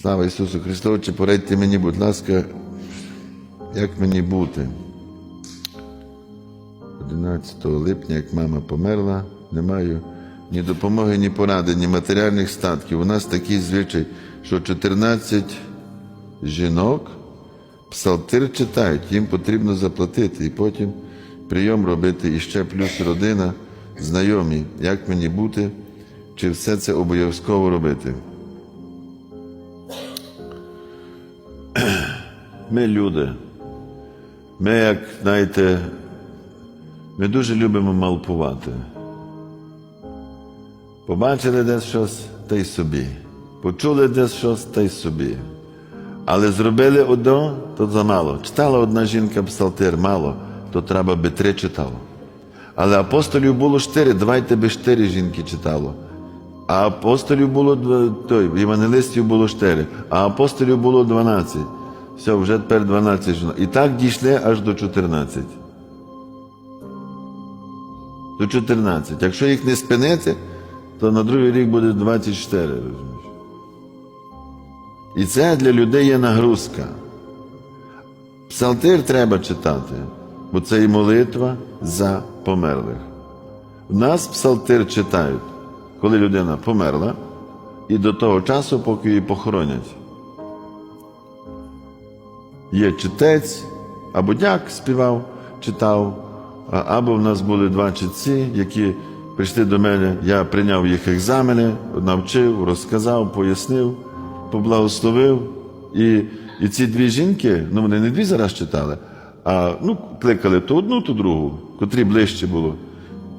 Слава Ісусу Христу, чи порадьте мені, будь ласка, як мені бути? 11 липня, як мама померла, не маю ні допомоги, ні поради, ні матеріальних статків. У нас такий звичай, що 14 жінок псалтир читають, їм потрібно заплатити, і потім прийом робити, і ще плюс родина, знайомі, як мені бути, чи все це обов'язково робити. Ми люди. Ми, як знаєте, ми дуже любимо малпувати. Побачили десь щось, та й собі. Почули десь щось, та й собі. Але зробили одно, то замало. Читала одна жінка псалтир, мало, то треба би три читало. Але апостолів було чотири, давайте би чотири жінки читало. А апостолів було той, євангелистів було чотири, а апостолів було дванадцять. Все, вже тепер 12 жінок. І так дійшли аж до 14. До 14. Якщо їх не спинити, то на другий рік буде 24, розумієш? І це для людей є нагрузка. Псалтир треба читати, бо це і молитва за померлих. У нас псалтир читають, коли людина померла, і до того часу, поки її похоронять. Є читець, або дяк співав, читав, або в нас були два читці, які прийшли до мене, я прийняв їх екзамени, навчив, розказав, пояснив, поблагословив. І, і ці дві жінки, ну вони не дві зараз читали, а ну, кликали то одну, то другу, котрі ближче було,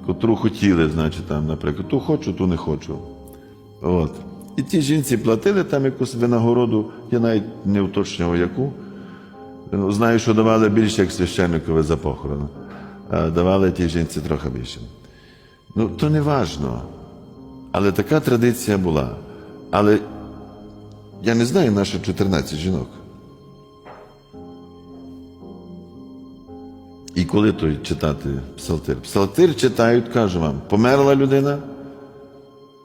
котру хотіли, значить, там, наприклад, ту хочу, ту не хочу. От. І ті жінці платили там якусь винагороду, я навіть не уточнював яку. Ну, Знаю, що давали більше, як священникові за похорон. А давали тій жінці трохи більше. Ну, то не важно. Але така традиція була. Але я не знаю наші 14 жінок. І коли той читати псалтир? Псалтир читають, кажу вам, померла людина,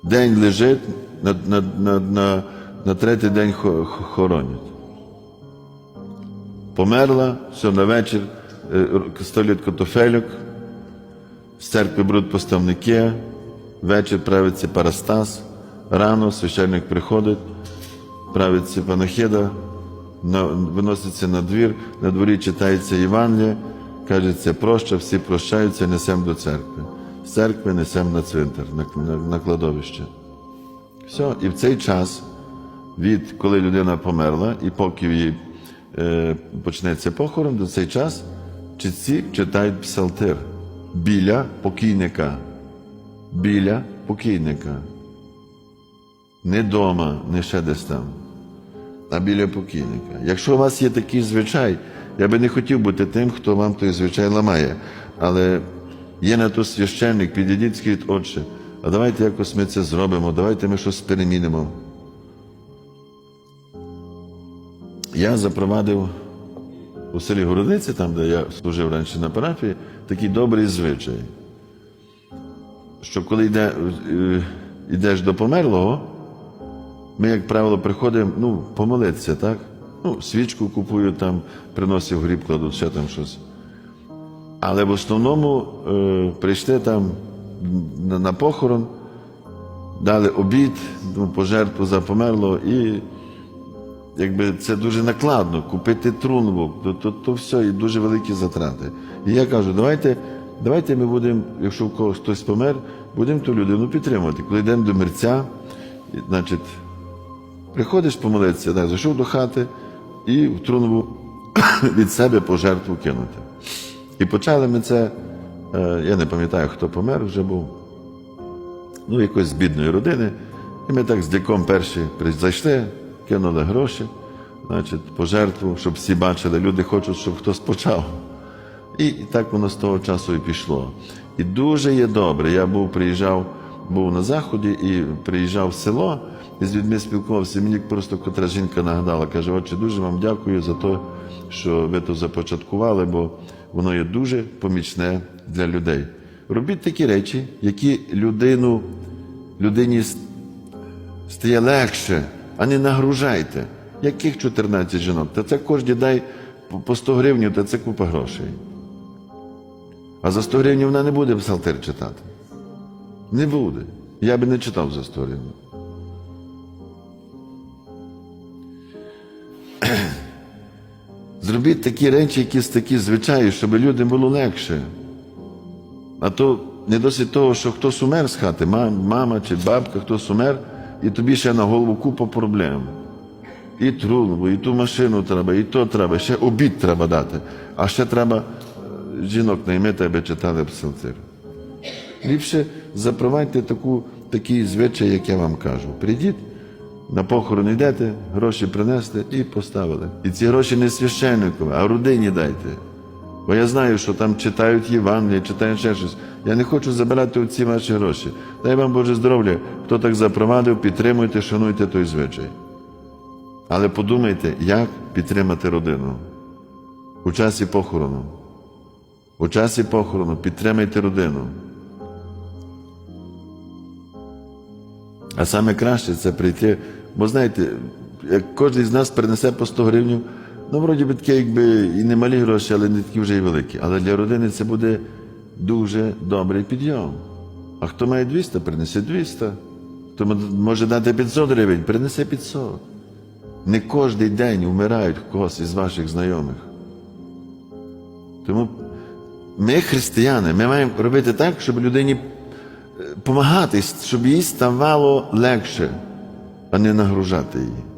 день лежить, на, на, на, на, на третій день хо- хо- хоронять. Померла, все на вечір, е, столять котофелюк, з церкви беруть поставники, вечір правиться парастас, рано священник приходить, правиться панахида, на, виноситься на двір, на дворі читається Євангеліє, кажеться проща, всі прощаються, несемо до церкви. З церкви несемо на цвинтар, на, на, на кладовище. Все, і в цей час, від коли людина померла, і поки її почнеться похорон, до цей час читці читають псалтир біля покійника. Біля покійника. Не дома, не ще десь там, а біля покійника. Якщо у вас є такий звичай, я би не хотів бути тим, хто вам той звичай ламає. Але є на то священник, підійдіть, скажіть, отче, а давайте якось ми це зробимо, давайте ми щось перемінимо. Я запровадив у селі Городиці, там, де я служив раніше на парафії, такий добрий звичай. Що коли йде, е, йдеш до померлого, ми, як правило, приходимо ну, помолитися, так? Ну, свічку купую, там, приносив гріб, кладуть, ще там щось. Але в основному е, прийшли там на, на похорон, дали обід, ну, пожертву за померлого і якби це дуже накладно, купити трунву, то, то, то все, і дуже великі затрати. І я кажу, давайте, давайте ми будемо, якщо в когось хтось помер, будемо ту людину підтримувати. Коли йдемо до мерця, і, значить, приходиш помолитися, так, зайшов до хати і в трунву від себе пожертву кинути. І почали ми це, е, я не пам'ятаю, хто помер вже був, ну, якоїсь з бідної родини. І ми так з дяком перші зайшли, кинули гроші, значить, пожертву, щоб всі бачили, люди хочуть, щоб хтось почав. І, і так воно з того часу і пішло. І дуже є добре. Я був, приїжджав, був на заході і приїжджав в село і з людьми спілкувався. Мені просто котра жінка нагадала, каже, отче, дуже вам дякую за те, що ви то започаткували, бо воно є дуже помічне для людей. Робіть такі речі, які людину, людині стає легше а не нагружайте. Яких 14 жінок? Та це кожні дай по- по 100 гривень, та це купа грошей. А за 100 гривень вона не буде псалтир читати. Не буде. Я би не читав за 100 гривень. Зробіть такі речі, якісь такі звичаї, щоб людям було легше. А то не досить того, що хтось умер з хати, мама чи бабка, хтось умер, і тобі ще на голову купа проблем. І трубу, і ту машину треба, і то треба, ще обід треба дати, а ще треба е, жінок наймити, аби читали псалтир. Ліпше запровадьте таку, такий звичай, як я вам кажу. Прийдіть, на похорон йдете, гроші принесли і поставили. І ці гроші не священникові, а родині дайте. Бо я знаю, що там читають Євангеліє, читають ще щось. Я не хочу забирати оці ваші гроші. Дай вам Боже здоров'я. Хто так запровадив, підтримуйте, шануйте той звичай. Але подумайте, як підтримати родину у часі похорону. У часі похорону підтримайте родину. А саме краще це прийти, бо знаєте, як кожен з нас принесе по 100 гривень, ну, вроді би таке, якби і не малі гроші, але не такі вже й великі. Але для родини це буде дуже добрий підйом. А хто має 200, принесе 200. Хто може дати 500 гривень, принесе 500. Не кожен день вмирають когось із ваших знайомих. Тому ми, християни, ми маємо робити так, щоб людині допомагати, щоб їй ставало легше, а не нагружати її.